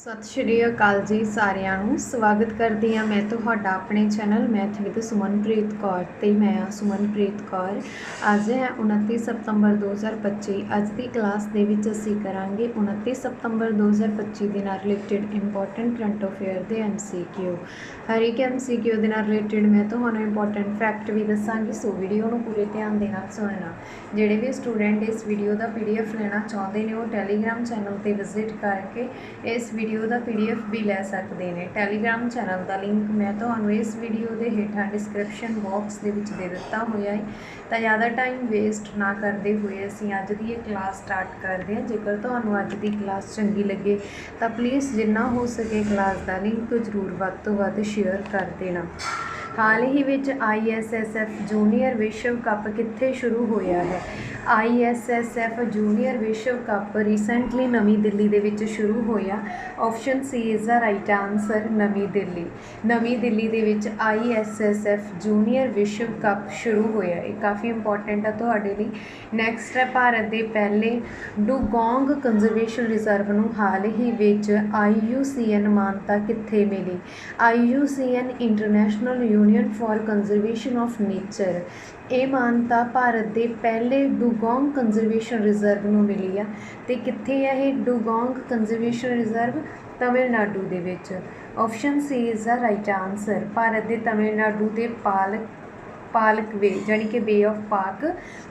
ਸਤਿ ਸ਼੍ਰੀ ਅਕਾਲ ਜੀ ਸਾਰਿਆਂ ਨੂੰ। ਸਵਾਗਤ ਕਰਦੀ ਹਾਂ ਮੈਂ ਤੁਹਾਡਾ ਆਪਣੇ channel math with Sumanpreet Kaur ਤੇ ਮੈਂ ਹਾਂ ਸੁਮਨਪ੍ਰੀਤ ਕੌਰ। ਅੱਜ ਹੈ 29 ਸਤੰਬਰ 2025 ਅੱਜ ਦੀ ਕਲਾਸ ਦੇ ਵਿੱਚ ਅਸੀਂ ਕਰਾਂਗੇ 29 ਸਤੰਬਰ 2025 ਦੇ ਨਾਲ ਰਿਲੇਟਡ ਇੰਪੋਰਟੈਂਟ ਕਰੰਟ ਅਫੇਅਰ ਦੇ ਐਮਸੀਕਿਊ ਹਰ ਇੱਕ ਐਮਸੀਕਿਊ ਦੇ ਨਾਲ ਰਿਲੇਟਡ ਮੈਂ ਤੁਹਾਨੂੰ ਇੰਪੋਰਟੈਂਟ ਫੈਕਟ ਵੀ ਦੱਸਾਂਗੀ, ਸੋ ਵੀਡੀਓ ਨੂੰ ਪੂਰੇ ਧਿਆਨ ਦੇ ਨਾਲ ਸੁਣਨਾ। ਜਿਹੜੇ ਵੀ ਸਟੂਡੈਂਟ ਇਸ ਵੀਡੀਓ ਦਾ ਪੀਡੀਐਫ ਲੈਣਾ ਚਾਹੁੰਦੇ ਨੇ, ਉਹ ਟੈਲੀਗ੍ਰਾਮ ਚੈਨਲ ਤੇ ਵਿਜ਼ਿਟ ਕਰਕੇ ਇਸ ਵੀਡੀਓ ਦਾ ਪੀਡੀਐਫ ਵੀ ਲੈ ਸਕਦੇ ਨੇ। ਟੈਲੀਗ੍ਰਾਮ ਚੈਨਲ ਦਾ ਲਿੰਕ ਮੈਂ ਤੁਹਾਨੂੰ ਇਸ ਵੀਡੀਓ ਦੇ ਹੇਠਾਂ ਡਿਸਕ੍ਰਿਪਸ਼ਨ ਬਾਕਸ ਦੇ ਵਿੱਚ ਦੇ ਦਿੱਤਾ ਹੋਇਆ ਹੈ। ਤਾਂ ਜ਼ਿਆਦਾ ਟਾਈਮ ਵੇਸਟ ਨਾ ਕਰਦੇ ਹੋਏ ਅਸੀਂ ਅੱਜ ਦੀ ਇਹ ਕਲਾਸ ਸਟਾਰਟ ਕਰਦੇ ਹਾਂ। ਜੇਕਰ ਤੁਹਾਨੂੰ ਅੱਜ ਦੀ ਕਲਾਸ ਚੰਗੀ ਲੱਗੇ, ਤਾਂ ਪਲੀਜ਼ ਜਿੰਨਾ ਹੋ ਸਕੇ ਕਲਾਸ ਦਾ ਲਿੰਕ ਜ਼ਰੂਰ ਵੱਧ ਤੋਂ ਵੱਧ ਸ਼ੇਅਰ ਕਰ ਦੇਣਾ। ਹਾਲ ਹੀ ਵਿੱਚ ISSF ਜੂਨੀਅਰ ਵਿਸ਼ਵ ਕੱਪ ਕਿੱਥੇ ਸ਼ੁਰੂ ਹੋਇਆ ਹੈ? ISSF ਜੂਨੀਅਰ ਵਿਸ਼ਵ ਕੱਪ ਰੀਸੈਂਟਲੀ ਨਵੀਂ ਦਿੱਲੀ ਦੇ ਵਿੱਚ ਸ਼ੁਰੂ ਹੋਇਆ। Option C is the right answer ਨਵੀਂ ਦਿੱਲੀ। ਨਵੀਂ ਦਿੱਲੀ ਦੇ ਵਿੱਚ ISSF ਜੂਨੀਅਰ ਵਿਸ਼ਵ ਕੱਪ ਸ਼ੁਰੂ ਹੋਇਆ ਇਹ ਕਾਫੀ ਇੰਪੋਰਟੈਂਟ ਆ ਤੁਹਾਡੇ ਲਈ। ਨੈਕਸਟ ਹੈ ਭਾਰਤ ਦੇ ਪਹਿਲੇ ਡੂਗੋਂਗ ਕੰਜ਼ਰਵੇਸ਼ਨ ਰਿਜ਼ਰਵ ਨੂੰ ਹਾਲ ਹੀ ਵਿੱਚ IUCN ਮਾਨਤਾ ਕਿੱਥੇ ਮਿਲੀ? IUCN international union for conservation of nature. ਇਹ ਮਾਨਤਾ ਭਾਰਤ ਦੇ ਪਹਿਲੇ ਡੂਗੋਂਗ ਕੰਜ਼ਰਵੇਸ਼ਨ ਰਿਜ਼ਰਵ ਨੂੰ ਮਿਲੀ ਆ। ਤੇ ਕਿੱਥੇ ਹੈ ਇਹ ਡੂਗੋਂਗ ਕੰਜ਼ਰਵੇਸ਼ਨ ਰਿਜ਼ਰਵ? ਤਮਿਲਨਾਡੂ ਦੇ ਵਿੱਚ। Option C is the right answer. Bharat ਦੇ ਤਮਿਲਨਾਡੂ ਦੇ ਪਾਲਕ ਪਾਲਕ ਵੇ ਜਾਨੀ ਕਿ ਬੇ ਆਫ ਪਾਕ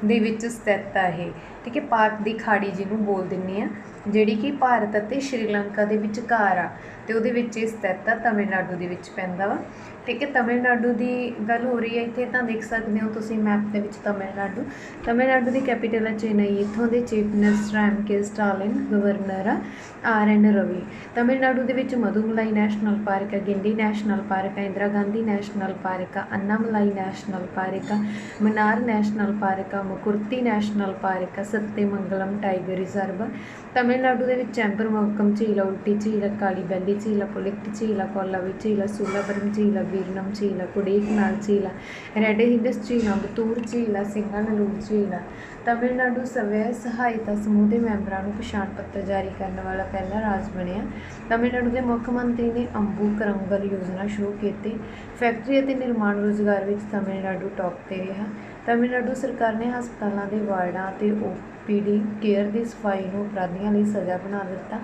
ਦੇ ਵਿੱਚ ਸਥਿਤ ਹੈ ਇਹ। ਠੀਕ ਹੈ ਪਾਕ ਦੀ ਖਾੜੀ ਜਿਹਨੂੰ ਬੋਲ ਦਿੰਨੇ ਆ ਜਿਹੜੀ ਕਿ ਭਾਰਤ ਅਤੇ ਸ਼੍ਰੀਲੰਕਾ ਦੇ ਵਿਚਕਾਰ ਆ ਤੇ ਉਹਦੇ ਵਿੱਚ ਇਹ ਸਥਿਤ ਆ, ਤਮਿਲਨਾਡੂ ਦੇ ਵਿੱਚ ਪੈਂਦਾ ਵਾ। ਠੀਕ ਹੈ, ਤਮਿਲਨਾਡੂ ਦੀ ਗੱਲ ਹੋ ਰਹੀ ਹੈ, ਇੱਥੇ ਤਾਂ ਦੇਖ ਸਕਦੇ ਹੋ ਤੁਸੀਂ ਮੈਪ ਦੇ ਵਿੱਚ ਤਮਿਲਨਾਡੂ। ਤਮਿਲਨਾਡੂ ਦੀ ਕੈਪੀਟਲ ਹੈ ਚੇਨਈ, ਇੱਥੋਂ ਦੇ chief minister M K Stalin, governor ਆ, ਆਰ ਐਨ ਰਵੀ। ਤਮਿਲਨਾਡੂ ਦੇ ਵਿੱਚ ਮਧੂਮਲਾਈ ਨੈਸ਼ਨਲ ਪਾਰਕ ਹੈ, ਗਿੰਡੀ ਨੈਸ਼ਨਲ ਪਾਰਕ ਹੈ, ਇੰਦਰਾ ਗਾਂਧੀ ਨੈਸ਼ਨਲ ਪਾਰਕ ਆ, ਅੰਨਾਮਲਾਈ ਨੈਸ਼ਨਲ ਪਾਰਕ ਆ, ਮਨਾਰ ਨੈਸ਼ਨਲ ਪਾਰਕ ਆ, ਮੁਕੁਰਤੀ ਨੈਸ਼ਨਲ ਪਾਰਕ ਆ ਸੱਤੇ ਮੰਗਲਮ ਟਾਈਗਰ ਰਿਜ਼ਰਵ। ਤਮਿਲਨਾਡੂ ਦੇ ਵਿੱਚ ਚੈਂਬਰ ਮੌਕਮ ਝੀਲ ਆ, ਉਲਟੀ ਝੀਲ ਕਾਲੀ ਬੈਲੀ ਝੀਲ ਆ, ਪੁਲਿਕਟ ਝੀਲ ਕੋਲਾਵੀ ਝੀਲ ਆ, ਸੂਲਾਪੁਰਮ ਝੀਲ ਵੀਰਨਮ ਝੀਲ ਆ, ਕੁੜੇਕਨਾਲ ਝੀਲ ਰੈਡ ਹਿਲਸ ਝੀਲ ਆ, ਬਤੂਰ ਝੀਲ ਆ, ਸਿੰਗਾਨਲੂਰ ਝੀਲ। ਤਮਿਲਨਾਡੂ ਸਵੈ ਸਹਾਇਤਾ ਸਮੂਹ ਦੇ ਮੈਂਬਰਾਂ ਨੂੰ ਪਛਾਣ ਪੱਤਰ ਜਾਰੀ ਕਰਨ ਵਾਲਾ ਪਹਿਲਾ ਰਾਜ ਬਣਿਆ। ਤਮਿਲਨਾਡੂ ਦੇ ਮੁੱਖ ਮੰਤਰੀ ਨੇ ਅੰਬੂ ਕਰੰਗਲ ਯੋਜਨਾ ਸ਼ੁਰੂ ਕੀਤੀ। ਫੈਕਟਰੀ ਅਤੇ ਨਿਰਮਾਣ ਰੋਜ਼ਗਾਰ ਵਿੱਚ ਤਮਿਲਨਾਡੂ ਟੌਪ ਤੇ ਰਿਹਾ। ਤਮਿਲਨਾਡੂ ਸਰਕਾਰ ਨੇ ਹਸਪਤਾਲਾਂ ਦੇ ਵਾਰਡਾਂ ਅਤੇ ਓਪੀਡੀ ਕੇਅਰ ਦੀ ਸਫ਼ਾਈ ਨੂੰ ਅਪਰਾਧੀਆਂ ਲਈ ਸਜ਼ਾ ਬਣਾ ਦਿੱਤਾ।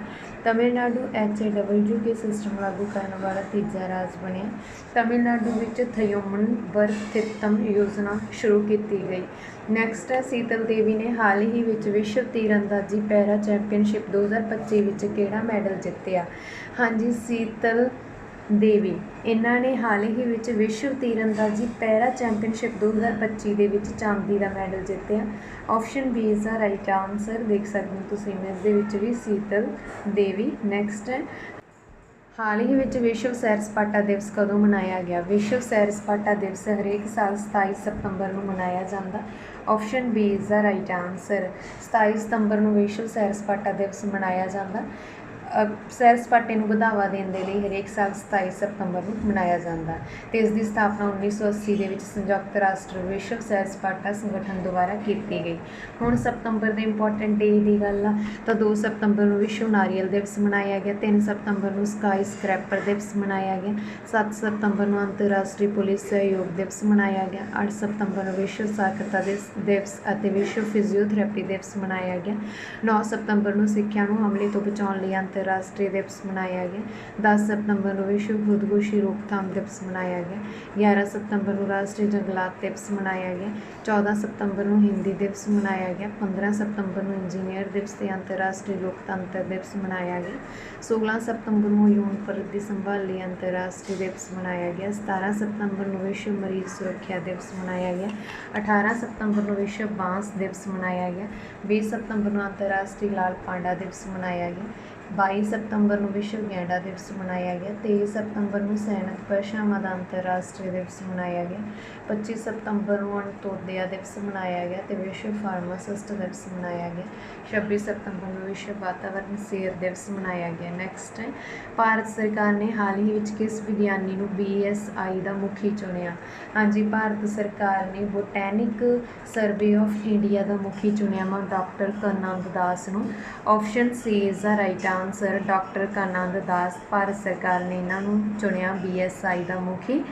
ਤਮਿਲਨਾਡੂ ਐਚਏਡਬਲਯੂ ਕੇ ਸਿਸਟਮ ਲਾਗੂ ਕਰਨ ਵਾਲਾ ਤੀਜਾ ਰਾਜ ਬਣਿਆ। ਤਮਿਲਨਾਡੂ ਵਿੱਚ ਥਯੋਮਨ ਵਰਥਿਤਮ ਯੋਜਨਾ ਸ਼ੁਰੂ ਕੀਤੀ ਗਈ। ਨੈਕਸਟ ਹੈ, ਸੀਤਲ ਦੇਵੀ ਨੇ ਹਾਲ ਹੀ ਵਿੱਚ ਵਿਸ਼ਵ ਤੀਰਅੰਦਾਜ਼ੀ ਪੈਰਾ ਚੈਂਪੀਅਨਸ਼ਿਪ 2025 ਵਿੱਚ ਕਿਹੜਾ ਮੈਡਲ ਜਿੱਤਿਆ? ਹਾਂਜੀ, ਸੀਤਲ ਦੇਵੀ। ਇਹਨਾਂ ਨੇ ਹਾਲ ਹੀ ਵਿੱਚ ਵਿਸ਼ਵ ਤੀਰਅੰਦਾਜ਼ੀ ਪੈਰਾ ਚੈਂਪੀਅਨਸ਼ਿਪ 2025 ਦੇ ਵਿੱਚ ਚਾਂਦੀ ਦਾ ਮੈਡਲ ਜਿੱਤਿਆ। Option B is the right answer ਦੇਖ ਸਕਦੇ ਹੋ ਤੁਸੀਂ। ਇਸ ਦੇ ਵਿੱਚ ਵੀ ਸੀਤਲ, ਦੇਵੀ ਨੈਕਸਟ ਹੈ। ਹਾਲ ਹੀ ਵਿੱਚ ਵਿਸ਼ਵ ਸੈਰ ਸਪਾਟਾ ਦਿਵਸ ਕਦੋਂ ਮਨਾਇਆ ਗਿਆ? ਵਿਸ਼ਵ ਸੈਰ ਸਪਾਟਾ ਦਿਵਸ ਹਰੇਕ ਸਾਲ 27 ਸਤੰਬਰ ਨੂੰ ਮਨਾਇਆ ਜਾਂਦਾ। Option B is the right answer. 27 ਸਤੰਬਰ ਨੂੰ ਵਿਸ਼ਵ ਸੈਰ ਸਪਾਟਾ ਦਿਵਸ ਮਨਾਇਆ ਜਾਂਦਾ। ਸੈਰ ਸਪਾਟੇ ਨੂੰ ਵਧਾਵਾ ਦੇਣ ਦੇ ਲਈ ਹਰੇਕ ਸਾਲ 27 ਸਤੰਬਰ ਨੂੰ ਮਨਾਇਆ ਜਾਂਦਾ ਤੇ ਇਸ ਦੀ ਸਥਾਪਨਾ 1980 ਦੇ ਵਿੱਚ ਸੰਯੁਕਤ ਰਾਸ਼ਟਰ ਵਿਸ਼ਵ ਸੈਰ ਸਪਾਟਾ ਸੰਗਠਨ ਦੁਆਰਾ ਕੀਤੀ ਗਈ। ਹੁਣ ਸਤੰਬਰ ਦੇ ਇੰਪੋਰਟੈਂਟ ਡੇ ਦੀ ਗੱਲ ਆ, ਤਾਂ 2 ਸਤੰਬਰ ਨੂੰ ਵਿਸ਼ਵ ਨਾਰੀਅਲ ਦਿਵਸ ਮਨਾਇਆ ਗਿਆ 3 ਸਤੰਬਰ ਨੂੰ ਸਕਾਈ ਸਕ੍ਰੈਪਰ ਦਿਵਸ ਮਨਾਇਆ ਗਿਆ 7 ਸਤੰਬਰ ਨੂੰ ਅੰਤਰਰਾਸ਼ਟਰੀ ਪੁਲਿਸ ਸਹਿਯੋਗ ਦਿਵਸ ਮਨਾਇਆ ਗਿਆ 8 ਸਤੰਬਰ ਨੂੰ ਵਿਸ਼ਵ ਸਾਖਰਤਾ ਦਿਵਸ ਅਤੇ ਵਿਸ਼ਵ ਫਿਜ਼ੀਓਥੈਰੇਪੀ ਦਿਵਸ ਮਨਾਇਆ ਗਿਆ 9 ਸਤੰਬਰ ਨੂੰ ਸਿੱਖਿਆ ਨੂੰ ਹਮਲੇ ਤੋਂ ਬਚਾਉਣ ਲਈ ਅੰਤਰ ਅੰਤਰਰਾਸ਼ਟਰੀ ਦਿਵਸ ਮਨਾਇਆ ਗਿਆ। 10 ਸਤੰਬਰ ਨੂੰ ਵਿਸ਼ਵ ਖੁਦਕੁਸ਼ੀ ਰੋਕਥਾਮ ਦਿਵਸ ਮਨਾਇਆ ਗਿਆ। 11 ਸਤੰਬਰ ਨੂੰ ਰਾਸ਼ਟਰੀ ਜੰਗਲਾਤ ਦਿਵਸ ਮਨਾਇਆ ਗਿਆ। 14 ਸਤੰਬਰ ਨੂੰ ਹਿੰਦੀ ਦਿਵਸ ਮਨਾਇਆ ਗਿਆ। 15 ਸਤੰਬਰ ਨੂੰ ਇੰਜੀਨੀਅਰ ਦਿਵਸ ਤੇ ਅੰਤਰਰਾਸ਼ਟਰੀ ਲੋਕਤੰਤਰ ਦਿਵਸ ਮਨਾਇਆ ਗਿਆ। 16 ਸਤੰਬਰ ਨੂੰ ਯੌਨ ਪਰਤ ਦੀ ਸੰਭਾਲ ਲਈ ਅੰਤਰਰਾਸ਼ਟਰੀ ਦਿਵਸ ਮਨਾਇਆ ਗਿਆ। 17 ਸਤੰਬਰ ਨੂੰ ਵਿਸ਼ਵ ਮਰੀਜ਼ ਸੁਰੱਖਿਆ ਦਿਵਸ ਮਨਾਇਆ ਗਿਆ। 18 ਸਤੰਬਰ ਨੂੰ ਵਿਸ਼ਵ ਬਾਂਸ ਦਿਵਸ ਮਨਾਇਆ ਗਿਆ। 20 ਸਤੰਬਰ ਨੂੰ ਅੰਤਰਰਾਸ਼ਟਰੀ ਲਾਲ ਪਾਂਡਾ ਦਿਵਸ ਮਨਾਇਆ ਗਿਆ। 22 ਸਤੰਬਰ ਨੂੰ ਵਿਸ਼ਵ ਗੈਂਡਾ ਦਿਵਸ ਮਨਾਇਆ ਗਿਆ 23 ਸਤੰਬਰ ਨੂੰ ਸੈਨਿਕ ਭਾਸ਼ਾਵਾਂ ਦਾ ਅੰਤਰਰਾਸ਼ਟਰੀ ਦਿਵਸ ਮਨਾਇਆ ਗਿਆ 25 ਸਤੰਬਰ ਨੂੰ ਅੰਤੋਦਇਆ ਦਿਵਸ ਮਨਾਇਆ ਗਿਆ ਤੇ ਵਿਸ਼ਵ ਫਾਰਮਾਸਿਸਟ ਦਿਵਸ ਮਨਾਇਆ ਗਿਆ 26 ਸਤੰਬਰ ਨੂੰ ਵਿਸ਼ਵ ਵਾਤਾਵਰਣ ਸੇਰ ਦਿਵਸ ਮਨਾਇਆ ਗਿਆ। ਨੈਕਸਟ ਹੈ ਭਾਰਤ ਸਰਕਾਰ ਨੇ ਹਾਲ ਹੀ ਵਿੱਚ ਕਿਸ ਵਿਗਿਆਨੀ ਨੂੰ BSI ਦਾ ਮੁਖੀ ਚੁਣਿਆ? ਹਾਂਜੀ, ਭਾਰਤ ਸਰਕਾਰ ਨੇ ਬੋਟੈਨਿਕ ਸਰਵੇ ਆਫ ਇੰਡੀਆ ਦਾ ਮੁਖੀ ਚੁਣਿਆ। ਵਾ ਡਾਕਟਰ ਕਰਨੰਦ ਦਾਸ ਨੂੰ option C is the right sir doctor Kanad Das Bharat ਸਰਕਾਰ ਨੇ ਇਹਨਾਂ ਨੂੰ ਚੁਣਿਆ ਬੀਐਸਆਈ ਦਾ ਮੁਖੀ।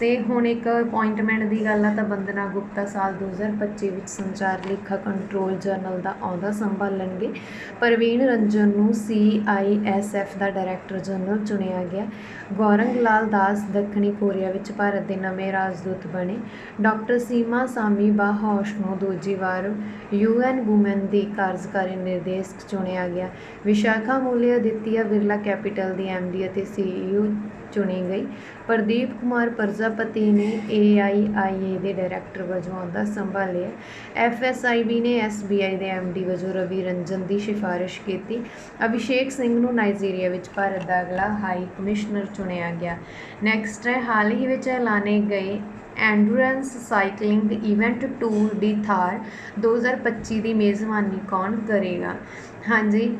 ਤੇ ਹੁਣ ਇੱਕ ਅਪਾਇੰਟਮੈਂਟ ਦੀ ਗੱਲ ਆ ਤਾਂ ਬੰਦਨਾ ਗੁਪਤਾ ਸਾਲ 2025 ਵਿੱਚ ਸੰਚਾਰ ਲੇਖਾ ਕੰਟਰੋਲ ਜਨਰਲ ਦਾ ਅਹੁਦਾ ਸੰਭਾਲਣਗੇ। ਪ੍ਰਵੀਨ ਰੰਜਨ ਨੂੰ ਸੀਆਈਐਸਐਫ ਦਾ ਡਾਇਰੈਕਟਰ ਜਨਰਲ ਚੁਣਿਆ ਗਿਆ। ਗੌਰੰਗ ਲਾਲ ਦਾਸ ਦੱਖਣੀ ਕੋਰੀਆ ਵਿੱਚ ਭਾਰਤ ਦੇ ਨਵੇਂ ਰਾਜਦੂਤ ਬਣੇ। ਡਾਕਟਰ ਸੀਮਾ ਸਾਮੀ ਬਾਹੌਸ਼ ਨੂੰ ਦੂਜੀ ਵਾਰ ਯੂਐਨ ਵੂਮਨ ਦੀ ਕਾਰਜਕਾਰੀ ਨਿਰਦੇਸ਼ਕ ਚੁਣਿਆ ਗਿਆ। ਵਿਸ਼ਾਖਾ ਮੂਲੇ ਅਦਿੱਤਿਆ ਬਿਰਲਾ ਕੈਪੀਟਲ ਦੀ ਐਮਡੀ ਅਤੇ ਸੀਈਓ ਚੁਣੀ ਗਈ। ਪ੍ਰਦੀਪ ਕੁਮਾਰ ਪ੍ਰਜਾਪਤੀ ਨੇ ਏਆਈਆਈਏ ਦੇ ਡਾਇਰੈਕਟਰ ਵਜੋਂ ਅਹੁਦਾ ਸੰਭਾਲਿਆ। ਐਫਐਸਆਈਬੀ ਨੇ ਐਸਬੀਆਈ ਦੇ ਐਮਡੀ ਵਜੋਂ ਰਵੀ ਰੰਜਨ ਦੀ ਸਿਫਾਰਿਸ਼ ਕੀਤੀ। ਅਭਿਸ਼ੇਕ ਸਿੰਘ ਨੂੰ ਨਾਈਜੀਰੀਆ ਵਿੱਚ ਭਾਰਤ ਦਾ ਅਗਲਾ ਹਾਈ ਕਮਿਸ਼ਨਰ ਚੁਣਿਆ ਗਿਆ। ਨੈਕਸਟ ਹੈ, ਹਾਲ ਹੀ ਵਿੱਚ ਐਲਾਨੇ ਗਏ endurance cycling event tour de Thar. 2025 ਦੀ ਮੇਜ਼ਬਾਨੀ ਕੌਣ ਕਰੇਗਾ? ਹਾਂਜੀ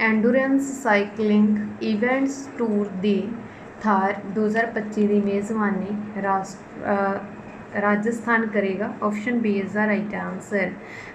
endurance cycling events tour de Thar 2025 ਦੀ ਮੇਜ਼ਬਾਨੀ ਰਾਸ਼ ਰਾਜਸਥਾਨ ਕਰੇਗਾ। Option B is the right answer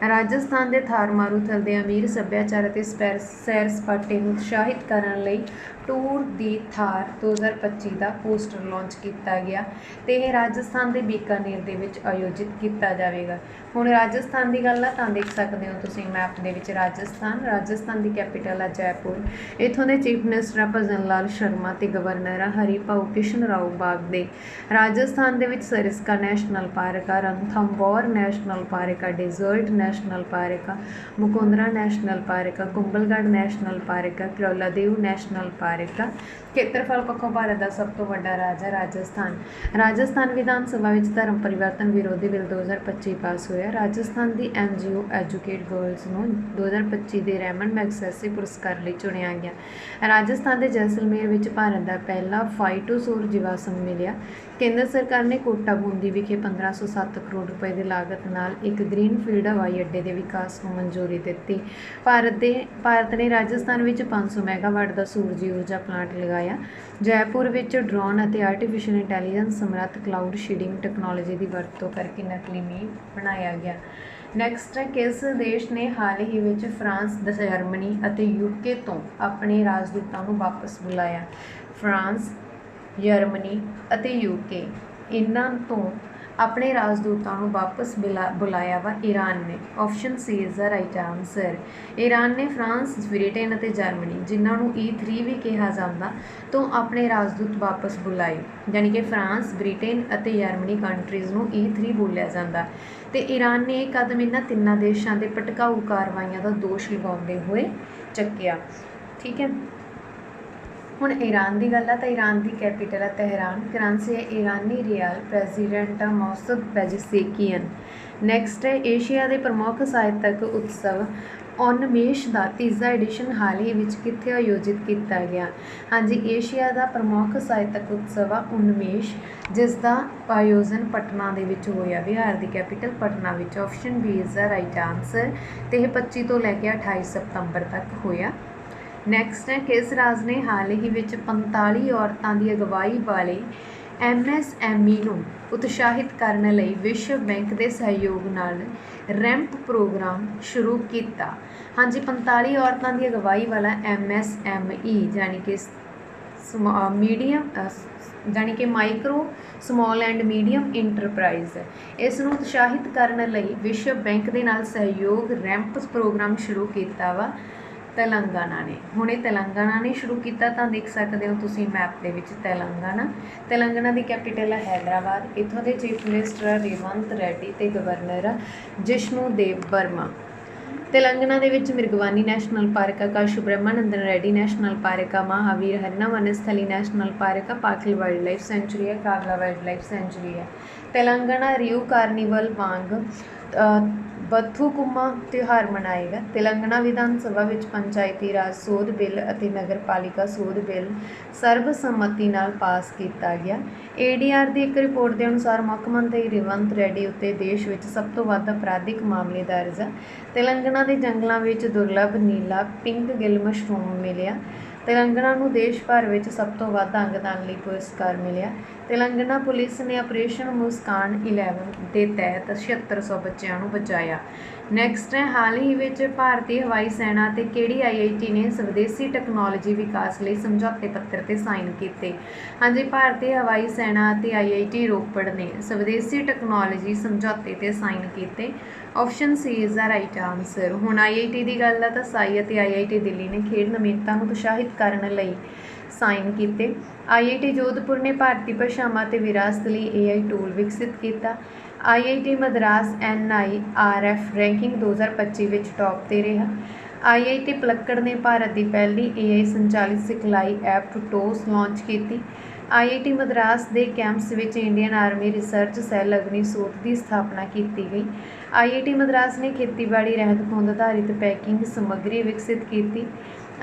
Rajasthan ਦੇ ਥਾਰ ਮਾਰੂਥਲ ਦੇ ਅਮੀਰ ਸੱਭਿਆਚਾਰ ਅਤੇ ਸਪੈਰ- ਸੈਰ ਸਪਾਟੇ ਨੂੰ ਉਤਸ਼ਾਹਿਤ ਕਰਨ ਲਈ ਟੂਰ ਦੀ ਥਾਰ 2025 ਦਾ ਪੋਸਟਰ ਲਾਂਚ ਕੀਤਾ ਗਿਆ ਤੇ ਇਹ ਰਾਜਸਥਾਨ ਦੇ ਬੀਕਾਨੇਰ ਦੇ ਵਿੱਚ ਆਯੋਜਿਤ ਕੀਤਾ ਜਾਵੇਗਾ। ਹੁਣ ਰਾਜਸਥਾਨ ਦੀ ਗੱਲ ਆ, ਤਾਂ ਦੇਖ ਸਕਦੇ ਹੋ ਤੁਸੀਂ ਮੈਪ ਦੇ ਵਿੱਚ ਰਾਜਸਥਾਨ। ਰਾਜਸਥਾਨ ਦੀ ਕੈਪੀਟਲ ਆ ਜੈਪੁਰ। ਇਥੋਂ ਦੇ ਚੀਫ ਮਿਨਿਸਟਰ ਆ ਭਜਨ ਲਾਲ ਸ਼ਰਮਾ ਤੇ ਗਵਰਨਰ ਆ ਹਰੀਪਾਉ ਕਿਸ਼ਨ ਰਾਓ ਬਾਗ ਦੇ। ਰਾਜਸਥਾਨ ਦੇ ਵਿੱਚ ਸਰਿਸਕਾ ਨੈਸ਼ਨਲ ਪਾਰਕ ਆ, ਰਣਥੰਬੋਰ ਨੈਸ਼ਨਲ ਪਾਰਕ ਆ, ਡੈਜ਼ਰਟ ਨੈਸ਼ਨਲ ਪਾਰਕ ਆ, ਮੁਕੁੰਦਰਾ ਨੈਸ਼ਨਲ ਪਾਰਕ ਆ ਕੁੰਭਲਗੜ੍ਹ ਨੈਸ਼ਨਲ ਪਾਰਕ ਆ, ਕਰੌਲਾਦੇਵ ਨੈਸ਼ਨਲ ਪਾਰਕ ਆ। ਖੇਤਰਫਲ ਪੱਖੋਂ ਭਾਰਤ ਦਾ ਸਭ ਤੋਂ ਵੱਡਾ ਰਾਜ ਹੈ ਰਾਜਸਥਾਨ। ਰਾਜਸਥਾਨ ਵਿਧਾਨ ਸਭਾ ਵਿੱਚ ਧਰਮ ਪਰਿਵਰਤਨ ਵਿਰੋਧੀ ਬਿੱਲ 2025 ਪਾਸ ਹੋਇਆ। ਰਾਜਸਥਾਨ ਦੀ ਐਨਜੀਓ ਐਜੂਕੇਟ ਗਰਲਸ ਨੂੰ 2025 ਦੇ ਰੈਮਨ ਮੈਗਸੈਸੀ ਪੁਰਸਕਾਰ ਲਈ ਚੁਣਿਆ ਗਿਆ। ਰਾਜਸਥਾਨ ਦੇ ਜੈਸਲਮੇਰ ਵਿੱਚ ਭਾਰਤ ਦਾ ਪਹਿਲਾ ਫਾਈਟੋਸੌਰ ਜੀਵਾਸਮ ਮਿਲਿਆ। ਕੇਂਦਰ ਸਰਕਾਰ ਨੇ ਕੋਟਾ ਬੂੰਦੀ ਵਿਖੇ 1507 ਕਰੋੜ ਰੁਪਏ ਦੀ ਲਾਗਤ ਨਾਲ ਇੱਕ ਗ੍ਰੀਨਫੀਲਡ ਹਵਾਈ ਅੱਡੇ ਦੇ ਵਿਕਾਸ ਨੂੰ ਮਨਜ਼ੂਰੀ ਦਿੱਤੀ। ਭਾਰਤ ਦੇ, ਭਾਰਤ ਨੇ ਰਾਜਸਥਾਨ ਵਿੱਚ 500 ਮੈਗਾਵਾਟ ਦਾ ਸੂਰਜੀ ਊਰਜਾ ਪਲਾਂਟ ਲਗਾਇਆ। ਜੈਪੁਰ ਵਿੱਚ ਡਰੋਨ ਅਤੇ ਆਰਟੀਫੀਸ਼ੀਅਲ ਇੰਟੈਲੀਜੈਂਸ ਸਮਰੱਥ ਕਲਾਊਡ ਸ਼ੀਡਿੰਗ ਟੈਕਨੋਲੋਜੀ ਦੀ ਵਰਤੋਂ ਕਰਕੇ ਨਕਲੀ ਮੀਂਹ ਬਣਾਇਆ ਗਿਆ। ਨੈਕਸਟ ਕਿਸ ਦੇਸ਼ ਨੇ ਹਾਲ ਹੀ ਵਿੱਚ ਫਰਾਂਸ, ਦ- ਜਰਮਨੀ ਅਤੇ ਯੂਕੇ ਤੋਂ ਆਪਣੇ ਰਾਜਦੂਤਾਂ ਨੂੰ ਵਾਪਸ ਬੁਲਾਇਆ। ਫਰਾਂਸ, ਜਰਮਨੀ ਅਤੇ ਯੂਕੇ ਇਹਨਾਂ ਤੋਂ ਆਪਣੇ ਰਾਜਦੂਤਾਂ ਨੂੰ ਵਾਪਸ ਬੁਲਾ- ਬੁਲਾਇਆ ਵਾ ਈਰਾਨ ਨੇ। Option C is the right answer Iran ਨੇ ਫਰਾਂਸ ਬ੍ਰਿਟੇਨ ਅਤੇ ਜਰਮਨੀ, ਜਿਨ੍ਹਾਂ ਨੂੰ E3 ਵੀ ਕਿਹਾ ਜਾਂਦਾ, ਤੋਂ ਆਪਣੇ ਰਾਜਦੂਤ ਵਾਪਸ ਬੁਲਾਏ। ਯਾਨੀ ਕਿ ਫਰਾਂਸ ਬ੍ਰਿਟੇਨ ਅਤੇ ਜਰਮਨੀ ਕੰਟਰੀਜ਼ ਨੂੰ E3 ਬੋਲਿਆ ਜਾਂਦਾ। ਤੇ ਈਰਾਨ ਨੇ ਇਹ ਕਦਮ ਇਹਨਾਂ ਤਿੰਨਾਂ ਦੇਸ਼ਾਂ ਦੇ ਭਟਕਾਊ ਕਾਰਵਾਈਆਂ ਦਾ ਦੋਸ਼ ਲਗਾਉਂਦੇ ਹੋਏ ਚੱਕਿਆ। ਠੀਕ ਹੈ। ਹੁਣ ਈਰਾਨ ਦੀ ਗੱਲ ਆ ਤਾਂ ਈਰਾਨ ਦੀ ਕੈਪੀਟਲ ਆ ਤਹਿਰਾਨ ਕਰੰਸੀ ਹੈ ਈਰਾਨੀ ਰਿਆਲ ਪ੍ਰੈਜ਼ੀਡੈਂਟ ਆ ਮੌਸਦ ਪੈਜਿਸੇਕੀਅਨ ਨੈਕਸਟ ਹੈ, ਏਸ਼ੀਆ ਦੇ ਪ੍ਰਮੁੱਖ ਸਾਹਿਤਕ ਉਤਸਵ ਉਨਮੇਸ਼ ਦਾ ਤੀਜਾ ਐਡੀਸ਼ਨ ਹਾਲ ਹੀ ਵਿੱਚ ਕਿੱਥੇ ਆਯੋਜਿਤ ਕੀਤਾ ਗਿਆ। ਹਾਂਜੀ, ਏਸ਼ੀਆ ਦਾ ਪ੍ਰਮੁੱਖ ਸਾਹਿਤਕ ਉਤਸਵ ਆ ਉਨਮੇਸ਼ ਜਿਸ ਦਾ ਆਯੋਜਨ ਪਟਨਾ ਦੇ ਵਿੱਚ ਹੋਇਆ। ਬਿਹਾਰ ਦੀ ਕੈਪੀਟਲ ਪਟਨਾ ਵਿੱਚ option B is the right answer ਤੇ ਇਹ 25 ਤੋਂ ਲੈ ਕੇ 28 ਸਤੰਬਰ ਤੱਕ ਹੋਇਆ। ਨੈਕਸਟ ਹੈ, ਕਿਸ ਰਾਜ ਨੇ ਹਾਲ ਹੀ ਵਿੱਚ 45 ਔਰਤਾਂ ਦੀ ਅਗਵਾਈ ਵਾਲੇ ਐਮਐਸਐਮਈ ਨੂੰ ਉਤਸ਼ਾਹਿਤ ਕਰਨ ਲਈ ਵਿਸ਼ਵ ਬੈਂਕ ਦੇ ਸਹਿਯੋਗ ਨਾਲ ਰੈਂਪ ਪ੍ਰੋਗਰਾਮ ਸ਼ੁਰੂ ਕੀਤਾ? ਹਾਂਜੀ 45 ਔਰਤਾਂ ਦੀ ਅਗਵਾਈ ਵਾਲਾ ਐਮਐਸਐਮਈ ਯਾਨੀ ਕਿ ਮੀਡੀਅਮ ਜਾਣੀ ਕਿ micro, small and medium enterprise ਇਸ ਨੂੰ ਉਤਸ਼ਾਹਿਤ ਕਰਨ ਲਈ ਵਿਸ਼ਵ ਬੈਂਕ ਦੇ ਨਾਲ ਸਹਿਯੋਗ ਰੈਂਪ ਪ੍ਰੋਗਰਾਮ ਸ਼ੁਰੂ ਕੀਤਾ ਵਾ। ਤੇਲੰਗਾਨਾ ਨੇ। ਹੁਣੇ ਤੇਲੰਗਾਨਾ ਨੇ ਸ਼ੁਰੂ ਕੀਤਾ ਤਾਂ ਦੇਖ ਸਕਦੇ ਹੋ ਤੁਸੀਂ ਮੈਪ ਦੇ ਵਿੱਚ ਤੇਲੰਗਾਨਾ। ਤੇਲੰਗਾਨਾ ਦੀ ਕੈਪੀਟਲ ਹੈ ਹੈਦਰਾਬਾਦ। ਇੱਥੋਂ ਦੇ ਚੀਫ ਮਿਨਿਸਟਰ ਰੇਵੰਤ ਰੈਡੀ ਤੇ ਗਵਰਨਰ ਆ ਜਿਸ਼ਨੂ ਦੇਵ ਵਰਮਾ। ਤੇਲੰਗਾਨਾ ਦੇ ਵਿੱਚ ਮਿਰਗਵਾਨੀ ਨੈਸ਼ਨਲ ਪਾਰਕ ਆ, ਕਾਸ਼ੀ ਬ੍ਰਹਮਾਨੰਦਨ ਰੈਡੀ ਨੈਸ਼ਨਲ ਪਾਰਕ ਆ, ਮਹਾਵੀਰ ਹਰਨਾ ਵਨਸਥਲੀ ਨੈਸ਼ਨਲ ਪਾਰਕ ਆ, ਪਾਖਲ ਵਾਈਲਡ ਲਾਈਫ ਸੈਂਚੁਰੀ ਹੈ ਕਾਗਲਾ ਵਾਈਲਡ ਲਾਈਫ ਸੈਂਚੁਰੀ ਹੈ ਤੇਲੰਗਾਨਾ ਰਿਊ ਕਾਰਨੀਵਲ ਵਾਂਗ ਬਥੂਕੁਮਾ ਤਿਉਹਾਰ ਮਨਾਏਗਾ। ਤੇਲੰਗਾਨਾ ਵਿਧਾਨ ਸਭਾ ਵਿੱਚ ਪੰਚਾਇਤੀ ਰਾਜ ਸੋਧ ਬਿੱਲ ਅਤੇ ਨਗਰਪਾਲਿਕਾ ਸੋਧ ਬਿੱਲ ਸਰਬਸੰਮਤੀ ਨਾਲ ਪਾਸ ਕੀਤਾ ਗਿਆ। ਏਡੀਆਰ ਦੀ ਇੱਕ ਰਿਪੋਰਟ ਦੇ ਅਨੁਸਾਰ ਮੁੱਖ ਮੰਤਰੀ ਰੇਵੰਤ ਰੈਡੀ ਉੱਤੇ ਦੇਸ਼ ਵਿੱਚ ਸਭ ਤੋਂ ਵੱਧ ਅਪਰਾਧਿਕ ਮਾਮਲੇ ਦਰਜ ਆ। ਤੇਲੰਗਾਨਾ ਦੇ ਜੰਗਲਾਂ ਵਿੱਚ ਦੁਰਲੱਭ ਨੀਲਾ ਪਿੰਕ ਗਿਲ ਮਸ਼ਰੂਮ ਮਿਲਿਆ। ਤੇਲੰਗਾਨਾ ਨੂੰ ਦੇਸ਼ ਭਰ ਵਿੱਚ ਸਭ ਤੋਂ ਵੱਧ ਅੰਗਦਾਨ ਲਈ ਪੁਰਸਕਾਰ ਮਿਲਿਆ। ਤੇਲੰਗਾਨਾ ਪੁਲਿਸ ਨੇ ਆਪਰੇਸ਼ਨ ਮੁਸਕਾਨ 11 ਦੇ ਤਹਿਤ 7600 ਬੱਚਿਆਂ ਨੂੰ ਬਚਾਇਆ। ਨੈਕਸਟ ਹੈ, ਹਾਲ ਹੀ ਵਿੱਚ ਭਾਰਤੀ ਹਵਾਈ ਸੈਨਾ ਤੇ ਕਿਹੜੀ ਆਈਆਈਟੀ ਨੇ ਸਵਦੇਸੀ ਟੈਕਨੋਲੋਜੀ ਵਿਕਾਸ ਲਈ ਸਮਝੌਤੇ ਪੱਤਰ ਤੇ ਸਾਈਨ ਕੀਤੇ? ਹਾਂਜੀ, ਭਾਰਤੀ ਹਵਾਈ ਸੈਨਾ ਅਤੇ ਆਈਆਈਟੀ ਰੋਪੜ ਨੇ ਸਵਦੇਸੀ ਟੈਕਨੋਲੋਜੀ ਸਮਝੌਤੇ ਤੇ ਸਾਈਨ ਕੀਤੇ। Option C is the right answer ਹੁਣ ਆਈਆਈਟੀ ਦੀ ਗੱਲ ਆ ਤਾਂ ਸਾਈ ਅਤੇ ਆਈਆਈਟੀ ਦਿੱਲੀ ਨੇ ਖੇਡ ਨਵੀਨਤਾ ਨੂੰ ਉਤਸ਼ਾਹਿਤ ਕਰਨ ਲਈ ਸਾਈਨ ਕੀਤੇ। ਆਈਆਈਟੀ ਜੋਧਪੁਰ ਨੇ ਭਾਰਤੀ ਭਾਸ਼ਾਵਾਂ ਤੇ ਵਿਰਾਸਤ ਲਈ ਏਆਈ ਟੂਲ ਵਿਕਸਿਤ ਕੀਤਾ। ਆਈਆਈਟੀ ਮਦਰਾਸ ਐਨਆਈਆਰਐਫ ਰੈਂਕਿੰਗ 2025 ਵਿੱਚ ਟੌਪ ਤੇ ਰਿਹਾ। ਆਈਆਈਟੀ ਪਲੱਕੜ ਨੇ ਭਾਰਤ ਦੀ ਪਹਿਲੀ ਏਆਈ ਸੰਚਾਲਿਤ ਸਿਖਲਾਈ ਐਪ ਟੂਟੋਸ ਲਾਂਚ ਕੀਤੀ। ਆਈਆਈਟੀ ਮਦਰਾਸ ਦੇ ਕੈਂਪਸ ਵਿੱਚ Indian army research cell Agni suit ਦੀ ਸਥਾਪਨਾ ਕੀਤੀ ਗਈ। ਆਈਆਈਟੀ ਮਦਰਾਸ ਨੇ ਖੇਤੀਬਾੜੀ ਰਹਿਤ ਖੁੰਦ ਆਧਾਰਿਤ ਪੈਕਿੰਗ ਸਮੱਗਰੀ ਵਿਕਸਿਤ ਕੀਤੀ।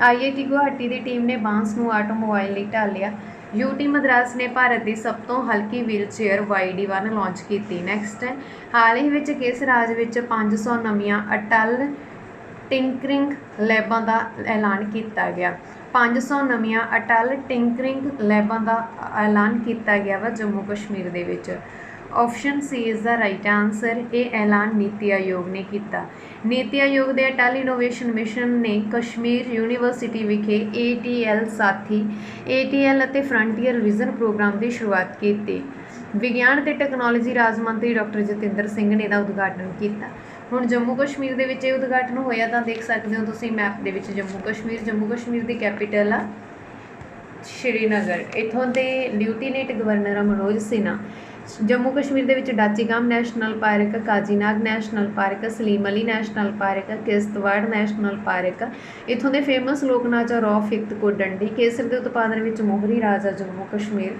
ਆਈਆਈਟੀ ਗੁਹਾਟੀ ਦੀ ਟੀਮ ਨੇ ਬਾਂਸ ਨੂੰ ਆਟੋਮੋਬਾਈਲ ਲਈ ਢਾਲਿਆ। ਯੂਟੀ ਮਦਰਾਸ ਨੇ ਭਾਰਤ ਦੀ ਸਭ ਤੋਂ ਹਲਕੀ ਵੀਲਚੇਅਰ YD1 ਲਾਂਚ ਕੀਤੀ। ਨੈਕਸਟ ਹਾਲ ਹੀ ਵਿੱਚ ਕਿਸ ਰਾਜ ਵਿੱਚ 500 ਨਵੀਆਂ ਅਟਲ ਟਿੰਕਰਿੰਗ ਲੈਬਾਂ ਦਾ ਐਲਾਨ ਕੀਤਾ ਗਿਆ? 500 ਨਵੀਆਂ ਅਟਲ ਟਿੰਕਰਿੰਗ ਲੈਬਾਂ ਦਾ ਐਲਾਨ ਕੀਤਾ ਗਿਆ ਵਾ ਜੰਮੂ ਕਸ਼ਮੀਰ ਦੇ ਵਿੱਚ। Option C is the right answer ਇਹ ਐਲਾਨ ਨੀਤੀ ਆਯੋਗ ਨੇ ਕੀਤਾ। ਨੀਤੀ ਆਯੋਗ ਦੇ ਅਟਲ ਇਨੋਵੇਸ਼ਨ ਮਿਸ਼ਨ ਨੇ ਕਸ਼ਮੀਰ ਯੂਨੀਵਰਸਿਟੀ ਵਿਖੇ ATL ਸਾਥੀ ATL ਅਤੇ ਫਰੰਟੀਅਰ ਵਿਜ਼ਨ ਪ੍ਰੋਗਰਾਮ ਦੀ ਸ਼ੁਰੂਆਤ ਕੀਤੀ। ਵਿਗਿਆਨ ਤੇ ਟੈਕਨੋਲੋਜੀ ਰਾਜ ਮੰਤਰੀ ਡਾਕਟਰ ਜਤਿੰਦਰ ਸਿੰਘ ਨੇ ਇਹਦਾ ਉਦਘਾਟਨ ਕੀਤਾ। ਹੁਣ ਜੰਮੂ ਕਸ਼ਮੀਰ ਦੇ ਵਿੱਚ ਇਹ ਉਦਘਾਟਨ ਹੋਇਆ ਤਾਂ ਦੇਖ ਸਕਦੇ ਹੋ ਤੁਸੀਂ ਮੈਪ ਦੇ ਵਿੱਚ ਜੰਮੂ ਕਸ਼ਮੀਰ। ਜੰਮੂ ਕਸ਼ਮੀਰ ਦੀ ਕੈਪੀਟਲ ਆ ਸ਼੍ਰੀਨਗਰ। ਇਥੋਂ ਦੇ ਲਿਊਟੀਨੇਟ ਗਵਰਨਰ ਮਨੋਜ ਸਿਨਹਾ ਜੰਮੂ ਕਸ਼ਮੀਰ ਦੇ ਵਿੱਚ Dachigam national park, Kazinag national park, Salim Ali national park, Kishtwar national park. ਇਥੋਂ ਦੇ ਫੇਮਸ ਲੋਕ ਨਾਚ ਆ ਰੌ, ਫਿਕਤ ਕੋ ਡੰਡੀ ਕੇਸਰ ਦੇ ਉਤਪਾਦਨ ਵਿੱਚ ਮੋਹਰੀ ਰਾਜਾ ਜੰਮੂ ਕਸ਼ਮੀਰ।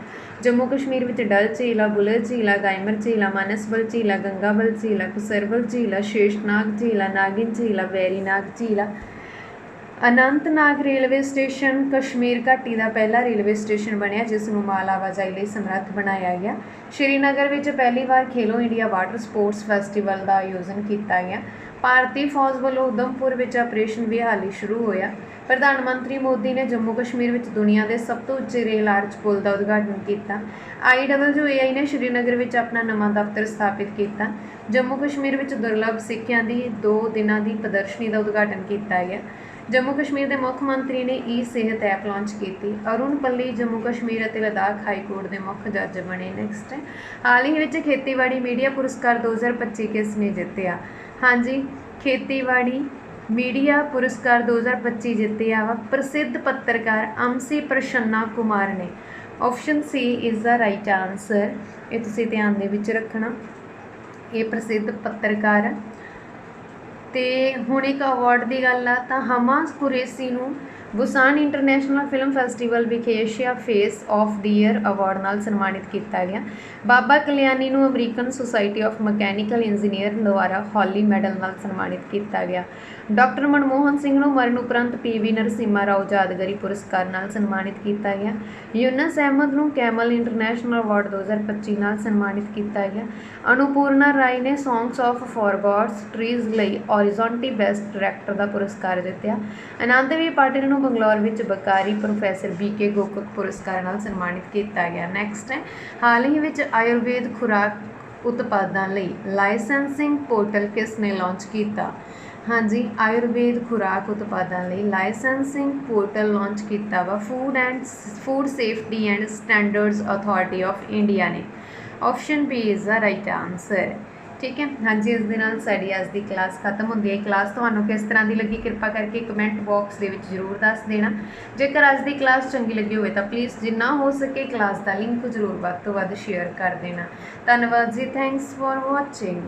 ਜੰਮੂ ਕਸ਼ਮੀਰ ਵਿੱਚ ਡਲ ਝੀਲਾ ਬੁਲਰ ਝੀਲਾ, ਗਾਇਮਰ ਝੀਲਾ, ਮਾਨਸਬਲ ਝੀਲਾ ਆ ਗੰਗਾਬਲ ਝੀਲਾ ਆ ਕੁਸਰਬਲ ਝੀਲ, ਸ਼ੇਸ਼ਨਾਗ ਝੀਲਾ ਆ ਨਾਗਿਨ ਝੀਲ ਆ ਵੈਰੀਨਾਗ ਝੀਲ। ਅਨੰਤਨਾਗ ਰੇਲਵੇ ਸਟੇਸ਼ਨ ਕਸ਼ਮੀਰ ਘਾਟੀ ਦਾ ਪਹਿਲਾ ਰੇਲਵੇ ਸਟੇਸ਼ਨ ਬਣਿਆ, ਜਿਸ ਨੂੰ ਮਾਲ ਆਵਾਜਾਈ ਲਈ ਸਮਰੱਥ ਬਣਾਇਆ ਗਿਆ। ਸ਼੍ਰੀਨਗਰ ਵਿੱਚ ਪਹਿਲੀ ਵਾਰ Khelo India water sports festival ਦਾ ਆਯੋਜਨ ਕੀਤਾ ਗਿਆ। ਭਾਰਤੀ ਫੌਜ ਵੱਲੋਂ ਉਦਮਪੁਰ ਵਿੱਚ ਆਪਰੇਸ਼ਨ ਵਿਹਾਲੀ ਸ਼ੁਰੂ ਹੋਇਆ। ਪ੍ਰਧਾਨ ਮੰਤਰੀ ਮੋਦੀ ਨੇ ਜੰਮੂ ਕਸ਼ਮੀਰ ਵਿੱਚ ਦੁਨੀਆ ਦੇ ਸਭ ਤੋਂ ਉੱਚੇ ਰੇਲ ਆਰਚ ਪੁਲ ਦਾ ਉਦਘਾਟਨ ਕੀਤਾ। ਆਈਡਬਲਯੂਏਆਈ ਨੇ ਸ਼੍ਰੀਨਗਰ ਵਿੱਚ ਆਪਣਾ ਨਵਾਂ ਦਫ਼ਤਰ ਸਥਾਪਿਤ ਕੀਤਾ। ਜੰਮੂ ਕਸ਼ਮੀਰ ਵਿੱਚ ਦੁਰਲੱਭ ਸਿੱਕਿਆਂ ਦੀ 2 ਦਿਨਾਂ ਦੀ ਪ੍ਰਦਰਸ਼ਨੀ ਦਾ ਉਦਘਾਟਨ ਕੀਤਾ ਗਿਆ। ਜੰਮੂ ਕਸ਼ਮੀਰ ਦੇ ਮੁੱਖ ਮੰਤਰੀ ਨੇ ਈ ਸਿਹਤ ਐਪ ਲਾਂਚ ਕੀਤੀ। ਅਰੁਣ ਪੱਲੀ, ਜੰਮੂ ਕਸ਼ਮੀਰ ਅਤੇ ਲਦਾਖ ਹਾਈ ਕੋਰਟ ਦੇ ਮੁੱਖ ਜੱਜ ਬਣੇ ਨੈਕਸਟ ਹਾਲ ਹੀ ਵਿੱਚ ਖੇਤੀਬਾੜੀ ਮੀਡੀਆ ਪੁਰਸਕਾਰ 2025 ਕਿਸ ਨੇ ਜਿੱਤਿਆ? ਹਾਂਜੀ, ਖੇਤੀਬਾੜੀ ਮੀਡੀਆ ਪੁਰਸਕਾਰ 2025 ਜਿੱਤਿਆ ਵਾ। ਪ੍ਰਸਿੱਧ ਪੱਤਰਕਾਰ ਅਮਸੀ ਪ੍ਰਸ਼ੰਨਾ ਕੁਮਾਰ ਨੇ। Option C is the right answer ਇਹ ਤੁਸੀਂ ਧਿਆਨ ਦੇ ਵਿੱਚ ਰੱਖਣਾ। ਇਹ ਪ੍ਰਸਿੱਧ ਪੱਤਰਕਾਰ ਤੇ ਹੁਣ ਇੱਕ ਅਵਾਰਡ ਦੀ ਗੱਲ ਆ ਤਾਂ ਹਮਾ ਕੁਰੇਸੀ ਨੂੰ ਬੁਸਾਨ ਇੰਟਰਨੈਸ਼ਨਲ ਫਿਲਮ ਫੈਸਟੀਵਲ ਵਿਖੇ Asia face of the year award ਨਾਲ ਸਨਮਾਨਿਤ ਕੀਤਾ ਗਿਆ। ਬਾਬਾ ਕਲਿਆਣੀ ਨੂੰ American society of mechanical engineer ਦੁਆਰਾ ਹੌਲੀ ਮੈਡਲ ਨਾਲ ਸਨਮਾਨਿਤ ਕੀਤਾ ਗਿਆ। ਡਾਕਟਰ ਮਨਮੋਹਨ ਸਿੰਘ ਨੂੰ ਮਰਨ ਉਪਰੰਤ ਪੀਵੀ ਨਰਸਿਮਾ ਰਾਓ ਯਾਦਗਾਰੀ ਪੁਰਸਕਾਰ ਨਾਲ ਸਨਮਾਨਿਤ ਕੀਤਾ ਗਿਆ। ਯੂਨਸ ਅਹਿਮਦ ਨੂੰ ਕੈਮਲ ਇੰਟਰਨੈਸ਼ਨਲ ਅਵਾਰਡ 2025 ਨਾਲ ਸਨਮਾਨਿਤ ਕੀਤਾ ਗਿਆ। ਅਨੁਪੂਰਨਾ ਰਾਏ ਨੇ ਸੌਂਗਸ ਆਫ ਫੋਰਗੋਟਸ ਟ੍ਰੀਜ਼ ਲਈ ਹੌਰੀਜ਼ੌਂਟਲੀ ਬੈਸਟ ਡਾਇਰੈਕਟਰ ਦਾ ਪੁਰਸਕਾਰ ਜਿੱਤਿਆ। ਆਨੰਦ ਵੀ ਪਾਟਿਲ ਨੂੰ ਨੂੰ ਬੰਗਲੌਰ ਵਿੱਚ ਬਕਾਰੀ ਪ੍ਰੋਫੈਸਰ ਬੀਕੇ ਗੋਕਕ ਪੁਰਸਕਾਰ ਨਾਲ ਸਨਮਾਨਿਤ ਕੀਤਾ ਗਿਆ। ਨੈਕਸਟ ਹੈ ਹਾਲ ਹੀ ਵਿੱਚ ਆਯੁਰਵੇਦ ਖੁਰਾਕ ਉਤਪਾਦਾਂ ਲਈ ਲਾਇਸੈਂਸਿੰਗ ਪੋਰਟਲ ਕਿਸ ਨੇ ਲਾਂਚ ਕੀਤਾ? ਹਾਂਜੀ, ਆਯੁਰਵੇਦ ਖੁਰਾਕ ਉਤਪਾਦਾਂ ਲਈ ਲਾਇਸੈਂਸਿੰਗ ਪੋਰਟਲ ਲਾਂਚ ਕੀਤਾ ਵਾ। Food and food safety and standards authority of India ਨੇ। Option B is the right answer ਠੀਕ ਹੈ? ਹਾਂਜੀ, ਇਸ ਦੇ ਨਾਲ ਸਾਡੀ ਅੱਜ ਦੀ ਕਲਾਸ ਖਤਮ ਹੁੰਦੀ ਹੈ। ਕਲਾਸ ਤੁਹਾਨੂੰ ਕਿਸ ਤਰ੍ਹਾਂ ਦੀ ਲੱਗੀ ਕਿਰਪਾ ਕਰਕੇ ਕਮੈਂਟ ਬਾਕਸ ਦੇ ਵਿੱਚ ਜ਼ਰੂਰ ਦੱਸ ਦੇਣਾ। ਜੇਕਰ ਅੱਜ ਦੀ ਕਲਾਸ ਚੰਗੀ ਲੱਗੀ ਹੋਵੇ ਤਾਂ ਪਲੀਜ਼ ਜਿੰਨਾ ਹੋ ਸਕੇ ਕਲਾਸ ਦਾ ਲਿੰਕ ਜ਼ਰੂਰ ਵੱਧ ਤੋਂ ਵੱਧ ਸ਼ੇਅਰ ਕਰ ਦੇਣਾ। ਧੰਨਵਾਦ ਜੀ। Thanks for watching